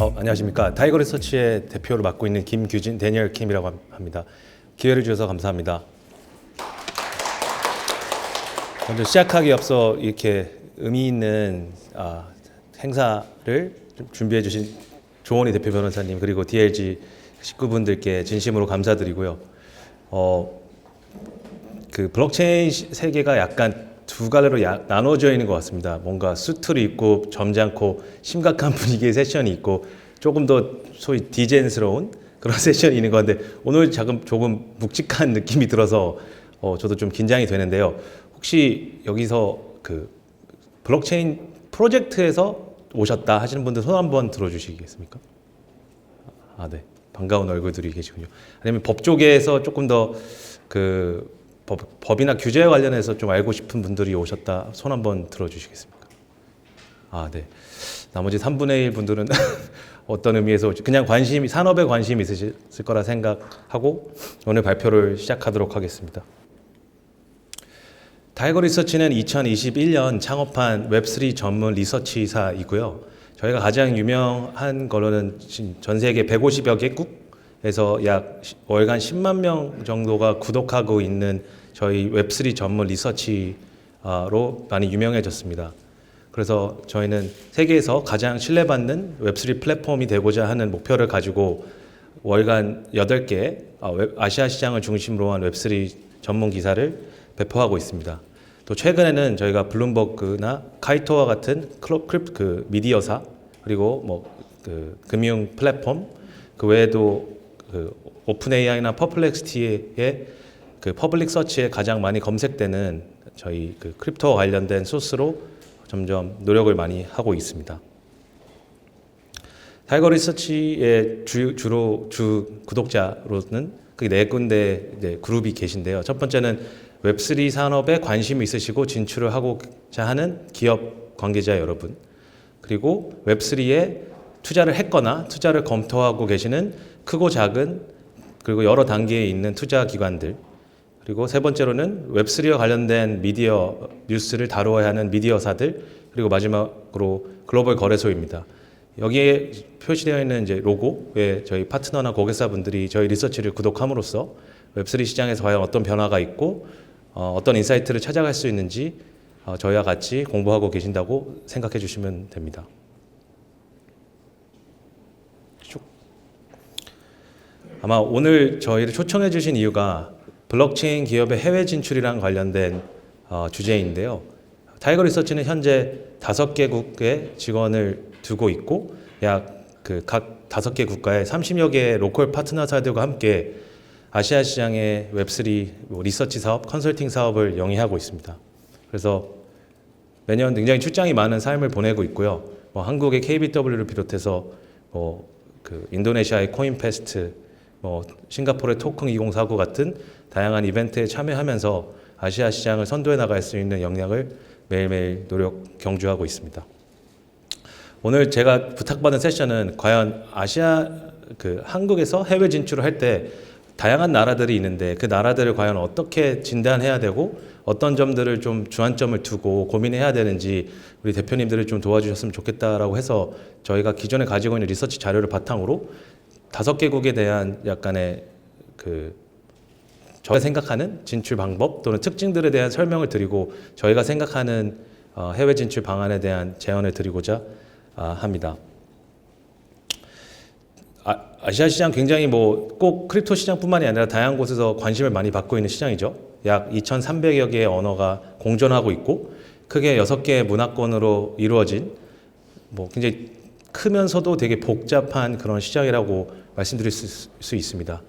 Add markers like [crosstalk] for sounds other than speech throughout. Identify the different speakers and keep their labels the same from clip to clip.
Speaker 1: 어, 안녕하십니까. 타이거 리서치의 대표를 맡고 있는 김규진 데니얼 킴이라고 함- 합니다. 기회를 주셔서 감사합니다. 먼저 시작하기 앞서 이렇게 의미 있는 아, 행사를 좀 준비해 주신 조원희 대표 변호사님 그리고 DLG 식구분들께 진심으로 감사드리고요. 어, 그 블록체인 시- 세계가 약간 두 갈래로 야- 나눠져 있는 것 같습니다. 뭔가 수트를 입고 점잖고 심각한 [laughs] 분위기의 세션이 있고 조금 더 소위 디젠스러운 그런 [laughs] 세션이 있는 건데 오늘 조금 조금 묵직한 [laughs] 느낌이 들어서 어, 저도 좀 긴장이 되는데요. 혹시 여기서 그 블록체인 프로젝트에서 오셨다 하시는 분들 손 한번 들어주시겠습니까? 아, 네. 반가운 얼굴들이 계시군요. 아니면 법 쪽에서 조금 더 그 법 이나 규제에 관련해서 좀 알고 싶은 분들이 오셨다 손 한번 들어주시겠습니까? 아, 네. 나머지 3분의 1 분들은 [laughs] 어떤 의미에서 그냥 관심이 산업에 관심이 있으실 거라 생각하고 오늘 발표를 시작하도록 하겠습니다. 타이거 리서치는 2021년 창업한 웹3 전문 리서치사이고요. 저희가 가장 유명한 지금 전 세계 150여 개국 에서 약 시- 월간 10만 명 정도가 구독하고 있는 저희 웹3 전문 리서치로 많이 유명해졌습니다. 그래서 저희는 세계에서 가장 신뢰받는 웹3 플랫폼이 되고자 하는 목표를 가지고 월간 8개 아, 웹- 아시아 시장을 중심으로 한 웹3 전문 기사를 배포하고 있습니다. 또 최근에는 저희가 블룸버그나 카이토와 같은 그 미디어사 그리고 뭐 그 금융 플랫폼 그 외에도 그 오픈 AI나 퍼플렉시티의 그 퍼블릭 서치에 가장 많이 검색되는 저희 그 크립토와 관련된 소스로 점점 노력을 많이 하고 있습니다. 타이거 리서치의 주, 주로 주 구독자로는 그 네 군데 그룹이 계신데요. 첫 번째는 웹3 산업에 관심이 있으시고 진출을 하고자 하는 기업 관계자 여러분. 그리고 웹3에 투자를 했거나 투자를 검토하고 계시는 크고 작은 그리고 여러 단계에 있는 투자 기관들. 그리고 세 번째로는 웹3와 관련된 미디어 뉴스를 다루어야 하는 미디어사들 그리고 마지막으로 글로벌 거래소입니다. 여기에 표시되어 있는 이제 로고에 저희 파트너나 고객사분들이 저희 리서치를 구독함으로써 웹3 시장에서 과연 어떤 변화가 있고 어, 어떤 인사이트를 찾아갈 수 있는지 어, 저희와 같이 공부하고 계신다고 생각해 주시면 됩니다. 쭉. 아마 오늘 저희를 초청해 주신 이유가 블록체인 기업의 해외 진출이랑 관련된 어, 주제인데요. 타이거 리서치는 현재 다섯 개국의 직원을 두고 있고 약 그 각 다섯 개 국가의 30여 개의 로컬 파트너사들과 함께 아시아 시장의 웹3 뭐 리서치 사업, 컨설팅 사업을 영위하고 있습니다. 그래서 매년 굉장히 출장이 많은 삶을 보내고 있고요. 뭐 한국의 KBW를 비롯해서 뭐 그 인도네시아의 코인페스트, 뭐 싱가포르의 토큰 2049 같은 다양한 이벤트에 참여하면서 아시아 시장을 선도해 나갈 수 있는 역량을 매일매일 노력 경주하고 있습니다. 오늘 제가 부탁받은 세션은 과연 아시아 그 한국에서 해외 진출을 할 때 다양한 나라들이 있는데 그 나라들을 과연 어떻게 진단해야 되고 어떤 점들을 좀 주안점을 두고 고민해야 되는지 우리 대표님들을 좀 도와주셨으면 좋겠다라고 해서 저희가 기존에 가지고 있는 리서치 자료를 바탕으로 다섯 개국에 대한 약간의 그 저희가 생각하는 진출 방법 또는 특징들에 대한 설명을 드리고 저희가 생각하는 어, 해외 진출 방안에 대한 제안을 드리고자 아, 합니다. 아, 아시아 시장 굉장히 뭐 꼭 크립토 시장뿐만이 아니라 다양한 곳에서 관심을 많이 받고 있는 시장이죠. 약 2,300여 개의 언어가 공존하고 있고 크게 6개의 문화권으로 이루어진 뭐 굉장히 크면서도 되게 복잡한 그런 시장이라고 말씀드릴 수, 수 있습니다.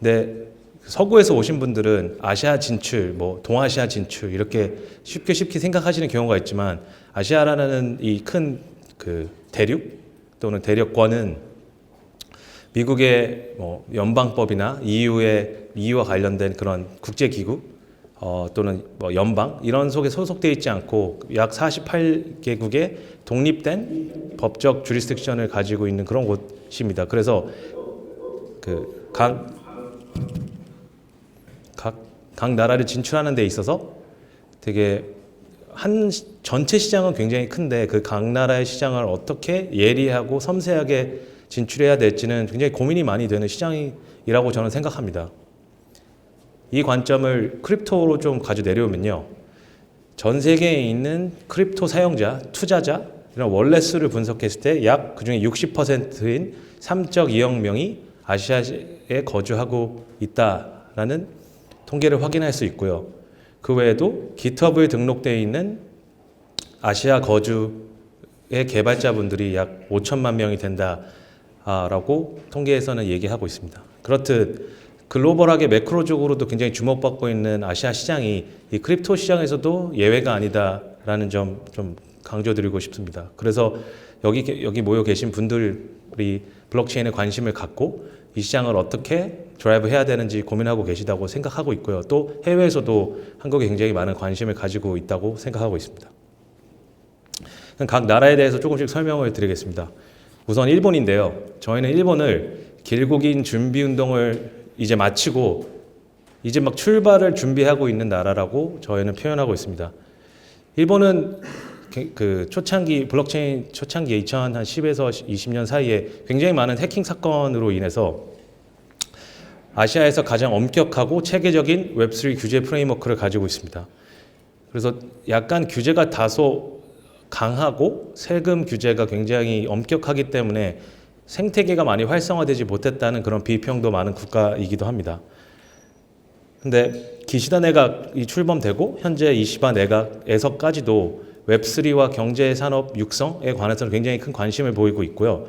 Speaker 1: 근데 서구에서 오신 분들은 아시아 진출, 뭐 동아시아 진출 이렇게 쉽게 쉽게 생각하시는 경우가 있지만 아시아라는 이 큰 그 대륙 또는 대륙권은 미국의 뭐 연방법이나 EU의 EU와 관련된 그런 국제 기구 어, 또는 뭐 연방 이런 속에 소속돼 있지 않고 약 48개국의 독립된 법적 주리스딕션을 가지고 있는 그런 곳입니다. 그래서 그각 각, 각 나라를 진출하는 데 있어서 되게 한 시- 전체 시장은 굉장히 큰데 그 각 나라의 시장을 어떻게 예리하고 섬세하게 진출해야 될지는 굉장히 고민이 많이 되는 시장이라고 저는 생각합니다. 이 관점을 크립토로 좀 가져 내려오면요. 전 세계에 있는 크립토 사용자, 투자자 이런 원래 수를 분석했을 때 약 그중에 60%인 3.2억 명이 아시아에 거주하고 있다라는 통계를 확인할 수 있고요. 그 외에도 GitHub에 등록되어 있는 아시아 거주의 개발자분들이 약 5천만 명이 된다라고 통계에서는 얘기하고 있습니다. 그렇듯 글로벌하게 매크로적으로도 굉장히 주목받고 있는 아시아 시장이 이 크립토 시장에서도 예외가 아니다라는 점 좀 강조드리고 싶습니다. 그래서 여기 여기 모여 계신 분들이 블록체인에 관심을 갖고 이 시장을 어떻게 드라이브 해야 되는지 고민하고 계시다고 생각하고 있고요. 또 해외에서도 한국에 굉장히 많은 관심을 가지고 있다고 생각하고 있습니다. 각 나라에 대해서 조금씩 설명을 드리겠습니다. 우선 일본인데요. 저희는 일본을 길고 긴 준비 운동을 이제 마치고 이제 막 출발을 준비하고 있는 나라라고 저희는 표현하고 있습니다. 일본은 그- 그 초창기 블록체인 초창기 2010에서 20년 사이에 굉장히 많은 해킹 사건으로 인해서 아시아에서 가장 엄격하고 체계적인 웹3 규제 프레임워크를 가지고 있습니다. 그래서 약간 규제가 다소 강하고 세금 규제가 굉장히 엄격하기 때문에 생태계가 많이 활성화되지 못했다는 그런 비평도 많은 국가이기도 합니다. 근데 기시다 내각이 출범되고 현재 이시바 내각에서까지도 웹3와 경제 산업 육성에 관해서는 굉장히 큰 관심을 보이고 있고요.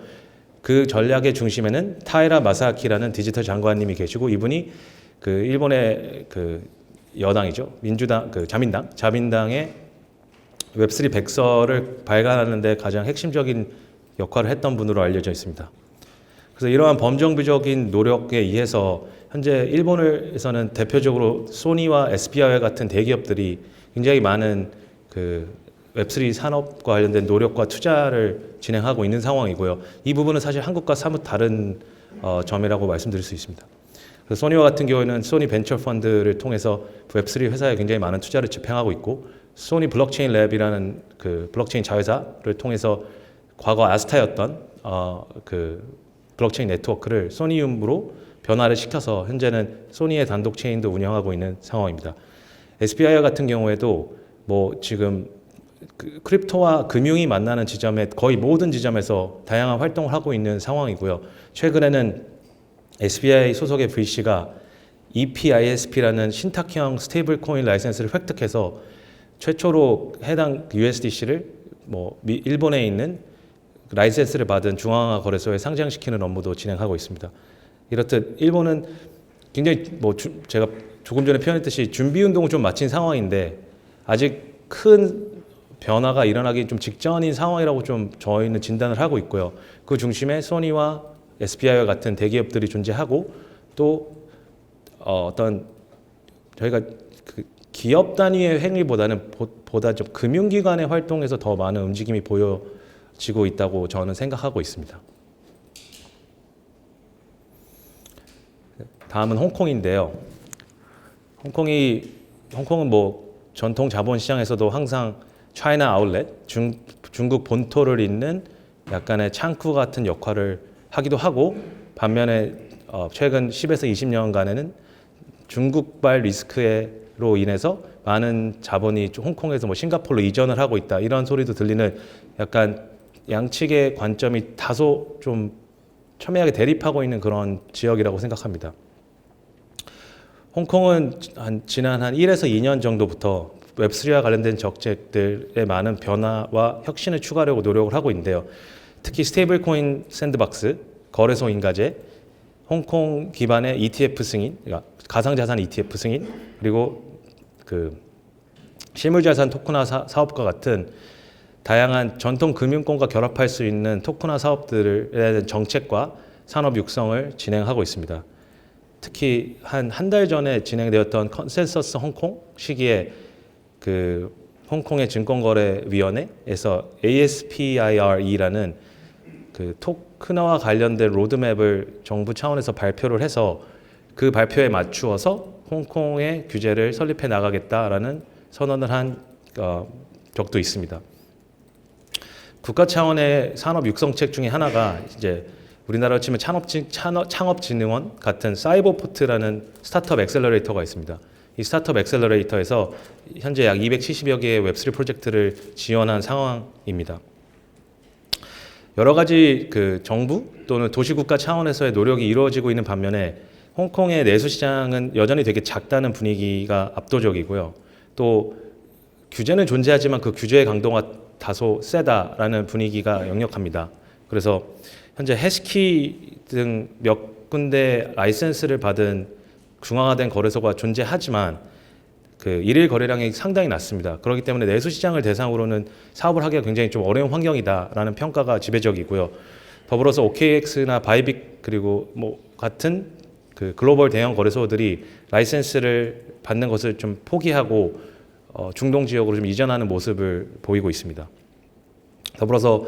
Speaker 1: 그 전략의 중심에는 타이라 마사키라는 디지털 장관님이 계시고 이분이 그 일본의 그 여당이죠. 민주당 그 자민당 자민당의 웹3 백서를 발간하는 데 가장 핵심적인 역할을 했던 분으로 알려져 있습니다. 그래서 이러한 범정부적인 노력에 의해서 현재 일본에서는 대표적으로 소니와 SBI 같은 대기업들이 굉장히 많은 그 웹3 산업과 관련된 노력과 투자를 진행하고 있는 상황이고요. 이 부분은 사실 한국과 사뭇 다른 어, 점이라고 말씀드릴 수 있습니다. 그래서 소니와 같은 경우에는 소니 벤처 펀드를 통해서 웹3 회사에 굉장히 많은 투자를 집행하고 있고 소니 블록체인 랩이라는 그 블록체인 자회사를 통해서 과거 아스타였던 어, 그 블록체인 네트워크를 소니움으로 변화를 시켜서 현재는 소니의 단독 체인도 운영하고 있는 상황입니다. SBI 같은 경우에도 뭐 지금 그 크립토와 금융이 만나는 지점에 거의 모든 지점에서 다양한 활동을 하고 있는 상황이고요. 최근에는 SBI 소속의 VC가 EPISP라는 신탁형 스테이블 코인 라이센스를 획득해서 최초로 해당 USDC를 뭐 미- 일본에 있는 라이센스를 받은 중앙화 거래소에 상장시키는 업무도 진행하고 있습니다. 이렇듯 일본은 굉장히 뭐 주- 제가 조금 전에 표현했듯이 준비 운동을 좀 마친 상황인데 아직 큰 변화가 일어나기 좀 직전인 상황이라고 좀 저희는 진단을 하고 있고요. 그 중심에 소니와 SBI와 같은 대기업들이 존재하고 또 어, 어떤 저희가 그 기업 단위의 행위보다는 보, 보다 좀 금융기관의 활동에서 더 많은 움직임이 보여지고 있다고 저는 생각하고 있습니다. 다음은 홍콩인데요. 홍콩이 홍콩은 뭐 전통 자본 시장에서도 항상 차이나 아울렛 중, 중국 본토를 잇는 약간의 창구 같은 역할을 하기도 하고 반면에 어, 최근 10에서 20년간에는 중국발 리스크로 인해서 많은 자본이 좀 홍콩에서 뭐 싱가포르로 이전을 하고 있다 이런 소리도 들리는 약간 양측의 관점이 다소 좀 첨예하게 대립하고 있는 그런 지역이라고 생각합니다. 홍콩은 한 지난 한 1에서 2년 정도부터 웹3와 관련된 정책들의 많은 변화와 혁신을 추가하려고 노력을 하고 있는데요. 특히 스테이블 코인 샌드박스, 거래소 인가제, 홍콩 기반의 ETF 승인, 그러니까 가상자산 ETF 승인, 그리고 그 실물자산 토큰화 사, 사업과 같은 다양한 전통 금융권과 결합할 수 있는 토큰화 사업들에 대한 정책과 산업 육성을 진행하고 있습니다. 특히 한 한 달 전에 진행되었던 컨센서스 홍콩 시기에 그 홍콩의 증권거래위원회에서 ASPIRE라는 그 토큰화와 관련된 로드맵을 정부 차원에서 발표를 해서 그 발표에 맞추어서 홍콩의 규제를 설립해 나가겠다라는 선언을 한 어, 적도 있습니다. 국가 차원의 산업 육성책 중에 하나가 이제 우리나라로 치면 창업진, 창업, 창업진흥원 같은 사이버포트라는 스타트업 엑셀러레이터가 있습니다. 이 스타트업 엑셀러레이터에서 현재 약 270여 개의 웹3 프로젝트를 지원한 상황입니다. 여러 가지 그 정부 또는 도시국가 차원에서의 노력이 이루어지고 있는 반면에 홍콩의 내수 시장은 여전히 되게 작다는 분위기가 압도적이고요. 또 규제는 존재하지만 그 규제의 강도가 다소 세다라는 분위기가 역력합니다. 그래서 현재 해시키 등 몇 군데 라이센스를 받은 중앙화된 거래소가 존재하지만 그 일일 거래량이 상당히 낮습니다. 그렇기 때문에 내수 시장을 대상으로는 사업을 하기가 굉장히 좀 어려운 환경이다라는 평가가 지배적이고요. 더불어서 OKX나 바이빅 그리고 뭐 같은 그 글로벌 대형 거래소들이 라이센스를 받는 것을 좀 포기하고 어, 중동 지역으로 좀 이전하는 모습을 보이고 있습니다. 더불어서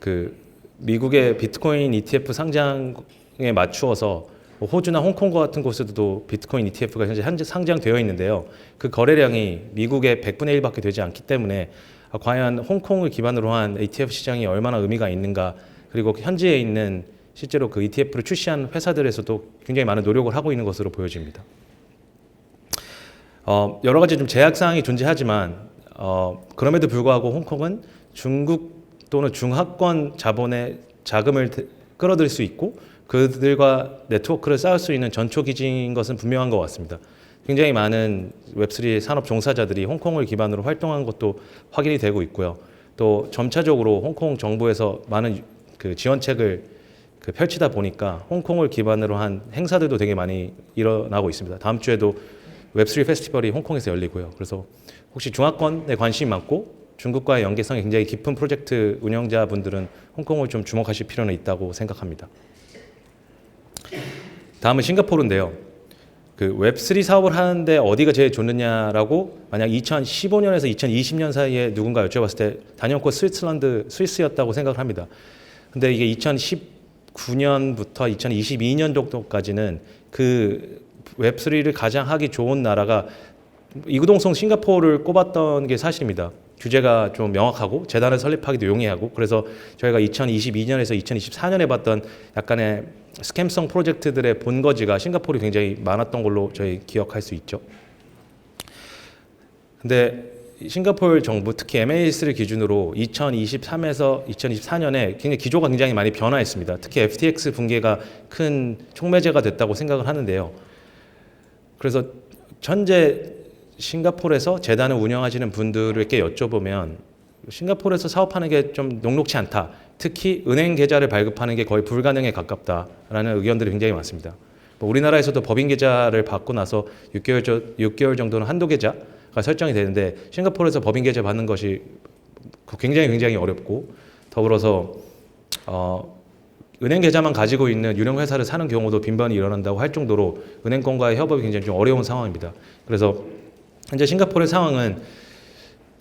Speaker 1: 그 미국의 비트코인 ETF 상장에 맞추어서 뭐 호주나 홍콩과 같은 곳에도 비트코인 ETF가 현재 현재 상장되어 있는데요. 그 거래량이 미국의 100분의 1밖에 되지 않기 때문에 아, 과연 홍콩을 기반으로 한 ETF 시장이 얼마나 의미가 있는가 그리고 현지에 있는 실제로 그 ETF를 출시한 회사들에서도 굉장히 많은 노력을 하고 있는 것으로 보여집니다. 어, 여러 가지 좀 제약 사항이 존재하지만 어, 그럼에도 불구하고 홍콩은 중국 또는 중하권 자본의 자금을 대- 끌어들일 수 있고 그들과 네트워크를 쌓을 수 있는 전초 기지인 것은 분명한 것 같습니다. 굉장히 많은 웹3 산업 종사자들이 홍콩을 기반으로 활동한 것도 확인이 되고 있고요. 또 점차적으로 홍콩 정부에서 많은 그 지원책을 그 펼치다 보니까 홍콩을 기반으로 한 행사들도 되게 많이 일어나고 있습니다. 다음 주에도 웹3 페스티벌이 홍콩에서 열리고요. 그래서 혹시 중화권에 관심이 많고 중국과의 연계성이 굉장히 깊은 프로젝트 운영자분들은 홍콩을 좀 주목하실 필요는 있다고 생각합니다. 다음은 싱가포르인데요. 그 웹3 사업을 하는데 어디가 제일 좋느냐라고 만약 2015년에서 2020년 사이에 누군가 여쭤봤을 때 단연코 스위스란드 스위스였다고 생각을 합니다. 근데 이게 2019년부터 2022년 정도까지는 그 웹3를 가장 하기 좋은 나라가 이구동성 싱가포르를 꼽았던 게 사실입니다. 규제가 좀 명확하고 재단을 설립하기도 용이하고 그래서 저희가 2022년에서 2024년에 봤던 약간의 스캠성 프로젝트들의 본거지가 싱가포르이 굉장히 많았던 걸로 저희 기억할 수 있죠. 근데 싱가포르 정부 특히 MAS를 기준으로 2023에서 2024년에 굉장히 기조가 굉장히 많이 변화했습니다. 특히 FTX 붕괴가 큰 촉매제가 됐다고 생각을 하는데요. 그래서 현재 싱가포르에서 재단을 운영하시는 분들에게 여쭤보면 싱가포르에서 사업하는 게 좀 녹록치 않다. 특히 은행 계좌를 발급하는 게 거의 불가능에 가깝다라는 의견들이 굉장히 많습니다. 뭐 우리나라에서도 법인 계좌를 받고 나서 6개월, 저, 6개월 정도는 한도 계좌가 설정이 되는데 싱가포르에서 법인 계좌 받는 것이 굉장히 굉장히 어렵고 더불어서 어, 은행 계좌만 가지고 있는 유령 회사를 사는 경우도 빈번히 일어난다고 할 정도로 은행권과의 협업이 굉장히 좀 어려운 상황입니다. 그래서 현재 싱가포르의 상황은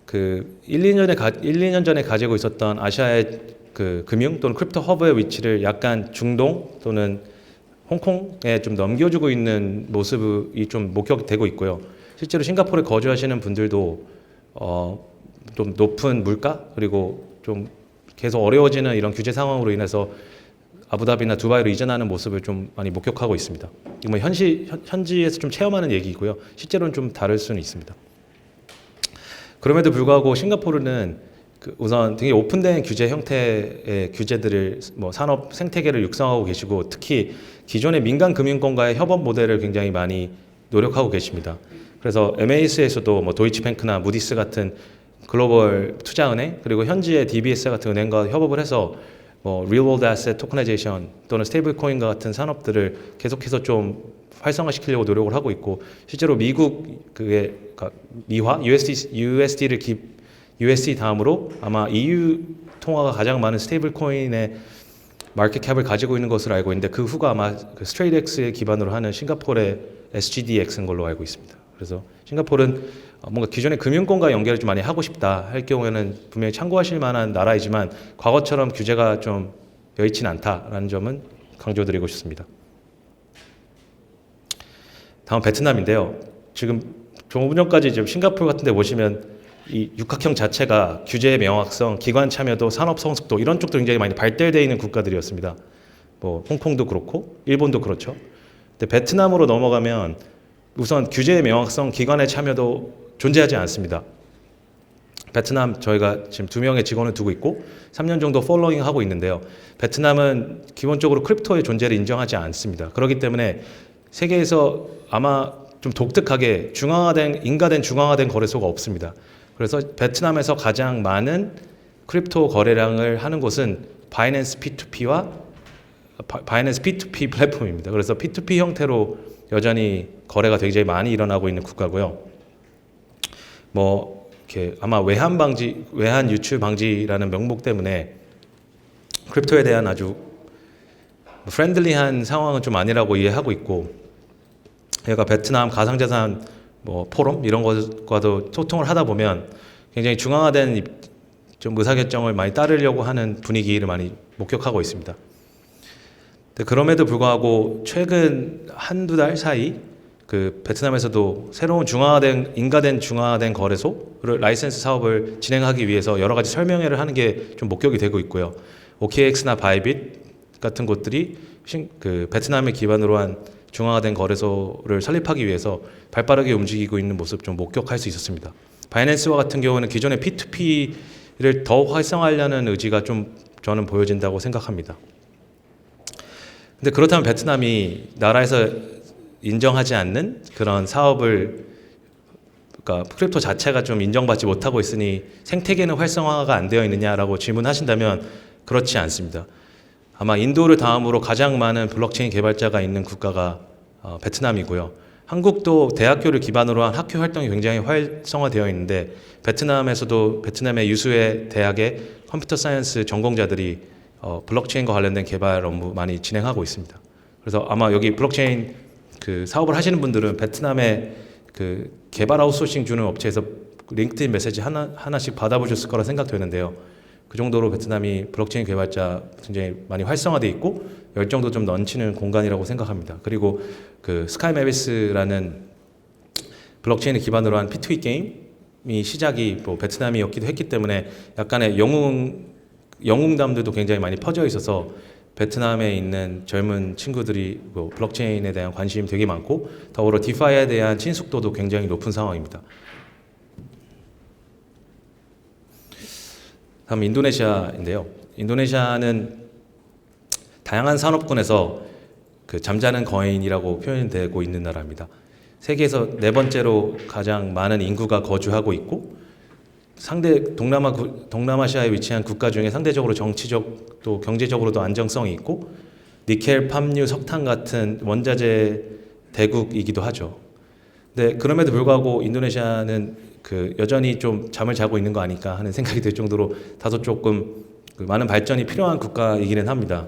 Speaker 1: 그 1, 2년에 가, 1, 2년 전에 가지고 있었던 아시아의 그 금융 또는 크립토 허브의 위치를 약간 중동 또는 홍콩에 좀 넘겨주고 있는 모습이 좀 목격되고 있고요. 실제로 싱가포르에 거주하시는 분들도 어, 좀 높은 물가 그리고 좀 계속 어려워지는 이런 규제 상황으로 인해서 아부다비나 두바이로 이전하는 모습을 좀 많이 목격하고 있습니다. 뭐 현시 현, 현지에서 좀 체험하는 얘기고요. 실제로는 좀 다를 수는 있습니다. 그럼에도 불구하고 싱가포르는 그 우선 되게 오픈된 규제 형태의 규제들을 뭐 산업 생태계를 육성하고 계시고 특히 기존의 민간 금융권과의 협업 모델을 굉장히 많이 노력하고 계십니다. 그래서 MAS에서도 뭐 도이치뱅크나 무디스 같은 글로벌 투자은행 그리고 현지의 DBS 같은 은행과 협업을 해서 뭐 real-world asset tokenization 또는 스테이블 코인과 같은 산업들을 계속해서 좀 활성화시키려고 노력을 하고 있고 실제로 미국 그게 미화 USD USD를 기, USD 다음으로 아마 EU 통화가 가장 많은 스테이블 코인의 마켓 캡을 가지고 있는 것으로 알고 있는데 그 후가 아마 그 스트레이트X에 기반으로 하는 싱가포르의 SGDX인 걸로 알고 있습니다. 그래서 싱가포르는 어, 뭔가 기존의 금융권과 연결을 좀 많이 하고 싶다 할 경우에는 분명히 참고하실 만한 나라이지만 과거처럼 규제가 좀 여의치는 않다라는 점은 강조드리고 싶습니다. 다음 베트남인데요. 지금 조금 전까지 지금 싱가포르 같은 데 보시면 이 육각형 자체가 규제의 명확성, 기관 참여도, 산업 성숙도 이런 쪽도 굉장히 많이 발달되어 있는 국가들이었습니다. 뭐 홍콩도 그렇고 일본도 그렇죠. 근데 베트남으로 넘어가면 우선 규제의 명확성, 기관의 참여도 존재하지 않습니다. 베트남 저희가 지금 두 명의 직원을 두고 있고 3년 정도 팔로잉 하고 있는데요. 베트남은 기본적으로 크립토의 존재를 인정하지 않습니다. 그렇기 때문에 세계에서 아마 좀 독특하게 중앙화된 인가된 중앙화된 거래소가 없습니다. 그래서 베트남에서 가장 많은 크립토 거래량을 하는 곳은 바이낸스 P2P와 바이낸스 P2P [laughs] 플랫폼입니다. 그래서 P2P 형태로 여전히 거래가 굉장히 많이 일어나고 있는 국가고요. 뭐 이렇게 아마 외환 방지, 외환 유출 방지라는 명목 때문에 크립토에 대한 아주 프렌들리한 상황은 좀 아니라고 이해하고 있고, 얘가 베트남 가상자산 뭐 포럼 이런 것과도 소통을 하다 보면 굉장히 중앙화된 입- 좀 의사결정을 많이 따르려고 하는 분위기를 많이 목격하고 있습니다. 근데 그럼에도 불구하고 최근 한두 달 사이 그 베트남에서도 새로운 중앙화된 인가된 중앙화된 거래소를 라이센스 사업을 진행하기 위해서 여러 가지 설명회를 하는 게 좀 목격이 되고 있고요. OKX나 바이빗 같은 곳들이 신- 그 베트남을 기반으로 한 중앙화된 거래소를 설립하기 위해서 발빠르게 움직이고 있는 모습 좀 목격할 수 있었습니다. 바이낸스와 같은 경우는 기존의 P2P를 더 활성화하려는 의지가 좀 저는 보여진다고 생각합니다. 근데 그렇다면 베트남이 나라에서 인정하지 않는 그런 사업을 그러니까 크립토 자체가 좀 인정받지 못하고 있으니 생태계는 활성화가 안 되어 있느냐라고 질문하신다면 그렇지 않습니다. 아마 인도를 다음으로 가장 많은 블록체인 개발자가 있는 국가가 어, 베트남이고요. 한국도 대학교를 기반으로 한 학교 활동이 굉장히 활성화되어 있는데 베트남에서도 베트남의 유수의 대학의 컴퓨터 사이언스 전공자들이 어, 블록체인과 관련된 개발 업무 많이 진행하고 있습니다. 그래서 아마 여기 블록체인 그 사업을 하시는 분들은 베트남의 그 개발 아웃소싱 주는 업체에서 링크드인 메시지 하나 하나씩 받아보셨을 거라 생각되는데요. 그 정도로 베트남이 블록체인 개발자 굉장히 많이 활성화돼 있고 열정도 좀 넘치는 공간이라고 생각합니다. 그리고 그 스카이 메비스라는 블록체인을 기반으로 한 P2E 게임이 시작이 뭐 베트남이었기도 했기 때문에 약간의 영웅 영웅담들도 굉장히 많이 퍼져 있어서 베트남에 있는 젊은 친구들이 뭐 블록체인에 대한 관심이 되게 많고 더불어 디파이에 대한 친숙도도 굉장히 높은 상황입니다. 다음 인도네시아인데요. 인도네시아는 다양한 산업군에서 그 잠자는 거인이라고 표현되고 있는 나라입니다. 세계에서 네 번째로 가장 많은 인구가 거주하고 있고 상대 동남아 구- 동남아시아에 위치한 국가 중에 상대적으로 정치적 또 경제적으로도 안정성이 있고 니켈, 팜유, 석탄 같은 원자재 대국이기도 하죠. 근데 그럼에도 불구하고 인도네시아는 그 여전히 좀 잠을 자고 있는 거 아닐까 하는 생각이 들 정도로 다소 조금 그 많은 발전이 필요한 국가이기는 합니다.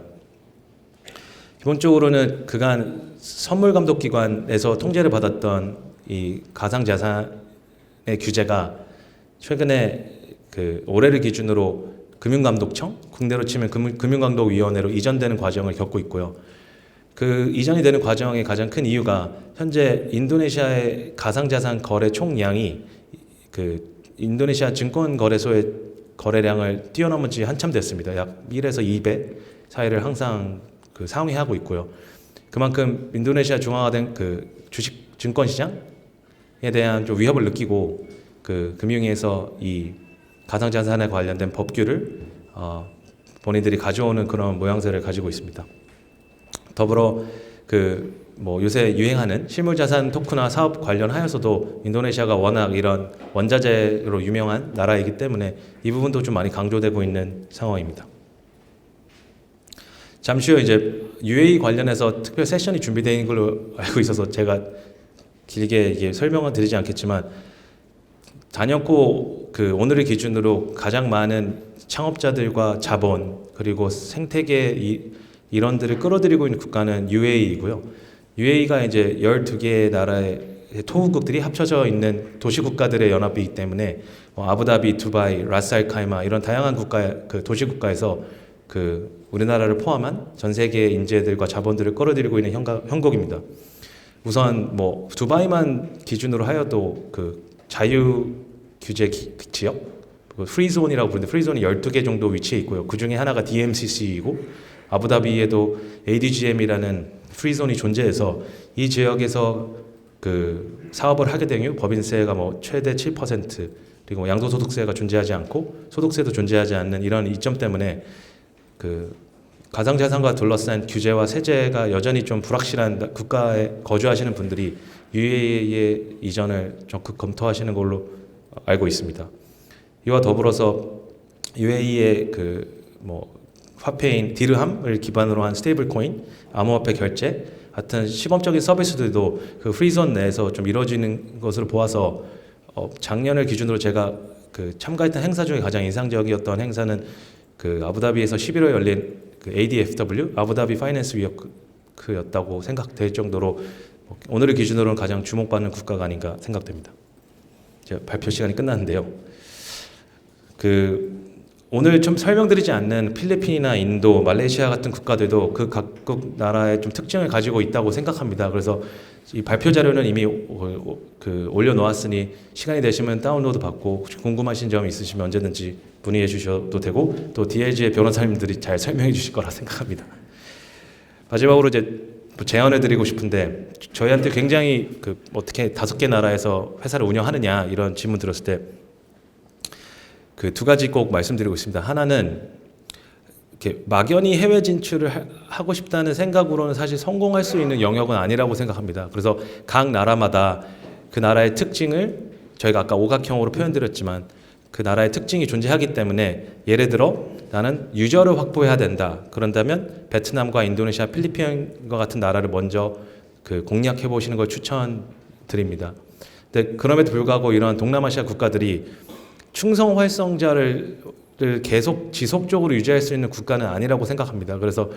Speaker 1: 기본적으로는 그간 선물 감독 기관에서 통제를 받았던 이 가상 자산의 규제가 최근에 그 올해를 기준으로 금융감독청, 국내로 치면 금융- 금융 감독위원회로 이전되는 과정을 겪고 있고요. 그 이전이 되는 과정의 가장 큰 이유가 현재 인도네시아의 가상자산 거래 총량이 그 인도네시아 증권 거래소의 거래량을 뛰어넘은 지 한참 됐습니다. 약 1에서 2배 사이를 항상 그 상회하고 있고요. 그만큼 인도네시아 중앙화된 그 주식 증권 시장에 대한 좀 위협을 느끼고 그 금융위에서 이 가상자산에 관련된 법규를 어, 본인들이 가져오는 그런 모양새를 가지고 있습니다. 더불어 그 뭐 요새 유행하는 실물자산 토크나 사업 관련하여서도 인도네시아가 워낙 이런 원자재로 유명한 나라이기 때문에 이 부분도 좀 많이 강조되고 있는 상황입니다. 잠시 후 이제 UAE 관련해서 특별 세션이 있는 걸로 알고 있어서 제가 길게 이게 설명은 드리지 않겠지만 단연코 그 오늘을 기준으로 가장 많은 창업자들과 자본 그리고 생태계 이, 일원들을 끌어들이고 있는 국가는 UAE이고요. UAE가 이제 12개의 나라의 토hu국들이 합쳐져 있는 도시 국가들의 연합이기 때문에 뭐 아부다비, 두바이, 라스알카이마 이런 다양한 국가 그 도시 국가에서 그 우리나라를 포함한 전 세계의 인재들과 자본들을 끌어들이고 있는 형국입니다. 우선 뭐 두바이만 기준으로 하여도 그 자유 규제 기- 지역 그리고 프리존이라고 부르는데 프리존이 12개 정도 위치해 있고요. 그 중에 하나가 DMCC이고 아부다비에도 ADGM이라는 프리존이 존재해서 이 지역에서 그 사업을 하게 되면 법인세가 뭐 최대 7% 그리고 양도소득세가 존재하지 않고 소득세도 존재하지 않는 이런 이점 때문에 그 가상자산과 둘러싼 규제와 세제가 여전히 좀 불확실한 국가에 거주하시는 분들이 UAE의 이전을 적극 검토하시는 걸로 알고 있습니다. 이와 더불어서 UAE의 그 뭐 화폐인 디르함을 기반으로 한 스테이블 코인, 암호화폐 결제 같은 시범적인 서비스들도 그 프리존 내에서 좀 이루어지는 것으로 보아서 어, 작년을 기준으로 제가 그 참가했던 행사 중에 가장 인상적이었던 행사는 그 아부다비에서 11월 열린 그 ADFW 아부다비 파이낸스 위크였다고 생각될 정도로 뭐 오늘을 기준으로는 가장 주목받는 국가가 아닌가 생각됩니다. 이제 발표 시간이 끝났는데요. 그 오늘 좀 설명드리지 않는 필리핀이나 인도, 말레이시아 같은 국가들도 그 각국 나라의 좀 특징을 가지고 있다고 생각합니다. 그래서 이 발표 자료는 이미 그 올려놓았으니 시간이 되시면 다운로드 받고 궁금하신 점 있으시면 언제든지 문의해 주셔도 되고 또 DLG의 변호사님들이 잘 설명해 주실 거라 생각합니다. 마지막으로 이제 뭐 제안을 드리고 싶은데 저희한테 굉장히 그 어떻게 다섯 개 나라에서 회사를 운영하느냐 이런 질문 들었을 때 그 두 가지 꼭 말씀드리고 있습니다. 하나는 이렇게 막연히 해외 진출을 하- 하고 싶다는 생각으로는 사실 성공할 수 있는 영역은 아니라고 생각합니다. 그래서 각 나라마다 그 나라의 특징을 저희가 아까 오각형으로 표현드렸지만 그 나라의 특징이 존재하기 때문에 예를 들어 나는 유저를 확보해야 된다. 그런다면 베트남과 인도네시아, 필리핀과 같은 나라를 먼저 그 공략해 보시는 걸 추천드립니다. 근데 그럼에도 불구하고 이런 동남아시아 국가들이 충성 활성자를 를 계속 지속적으로 유지할 수 있는 국가는 아니라고 생각합니다. 그래서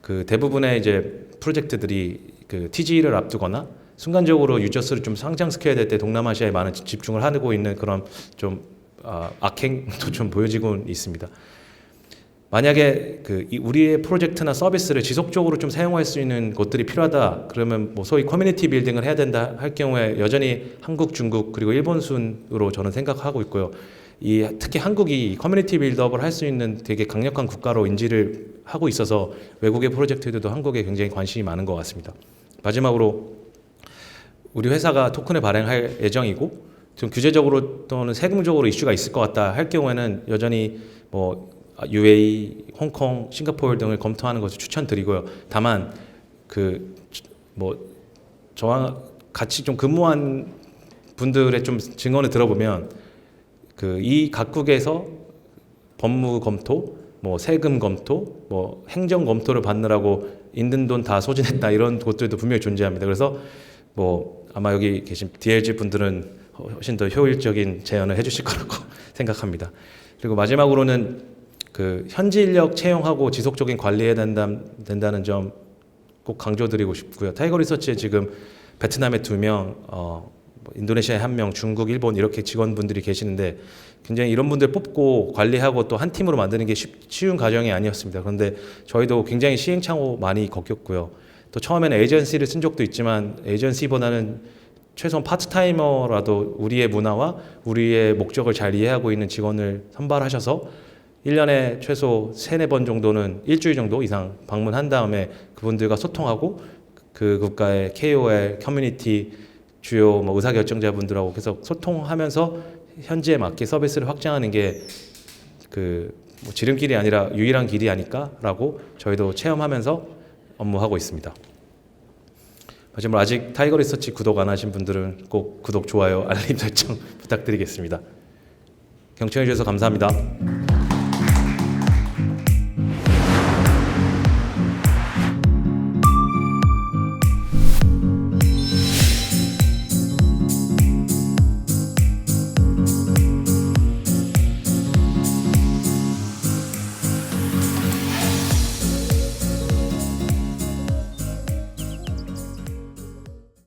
Speaker 1: 그 대부분의 이제 프로젝트들이 그 TG를 앞두거나 순간적으로 유저 수를 좀 상장시켜야 될 때 동남아시아에 많은 집- 집중을 하고 있는 그런 좀 아, 악행도 좀 보여지고 있습니다. 만약에 그 이- 우리의 프로젝트나 서비스를 지속적으로 좀 사용할 수 있는 곳들이 필요하다. 그러면 뭐 소위 커뮤니티 빌딩을 해야 된다 할 경우에 여전히 한국, 중국 그리고 일본 순으로 저는 생각하고 있고요. 이 특히 한국이 이 커뮤니티 빌드업을 할 수 있는 되게 강력한 국가로 인지를 하고 있어서 외국의 프로젝트들도 한국에 굉장히 관심이 많은 것 같습니다. 마지막으로 우리 회사가 토큰을 발행할 예정이고 좀 규제적으로 또는 세금적으로 이슈가 있을 것 같다 할 경우에는 여전히 뭐 UAE, 홍콩, 싱가포르 등을 검토하는 것을 추천드리고요. 다만 그 뭐 저와 같이 좀 근무한 분들의 좀 증언을 들어보면 그 이 각국에서 법무 검토, 뭐 세금 검토, 뭐 행정 검토를 받느라고 있는 돈 다 소진했다 이런 곳들도 분명히 존재합니다. 그래서 뭐 아마 여기 계신 DLG 분들은 훨씬 더 효율적인 제안을 해주실 거라고 [laughs] 생각합니다. 그리고 마지막으로는 그 현지 인력 채용하고 지속적인 관리해야 된다, 된다는 점 꼭 강조드리고 싶고요. 타이거 리서치에 지금 베트남에 두 명, 어, 뭐 인도네시아에 한 명, 중국, 일본 이렇게 직원분들이 계시는데 굉장히 이런 분들 뽑고 관리하고 또 한 팀으로 만드는 게 쉽, 쉬운 과정이 아니었습니다. 그런데 저희도 굉장히 시행착오 많이 겪었고요. 또 처음에는 에이전시를 쓴 적도 있지만 에이전시보다는 최소한 파트타이머라도 우리의 문화와 우리의 목적을 잘 이해하고 있는 직원을 선발하셔서 1년에 최소 3, 4번 정도는 일주일 정도 이상 방문한 다음에 그분들과 소통하고 그 국가의 KOL, 커뮤니티, 주요 뭐 의사결정자분들하고 계속 소통하면서 현지에 맞게 서비스를 확장하는 게그 뭐 지름길이 아니라 유일한 길이 아닐까라고 저희도 체험하면서 업무하고 있습니다. 마지막으로 아직 타이거 리서치 구독 안 하신 분들은 꼭 구독, 좋아요, 알림 설정 [laughs] 부탁드리겠습니다. 경청해 주셔서 감사합니다.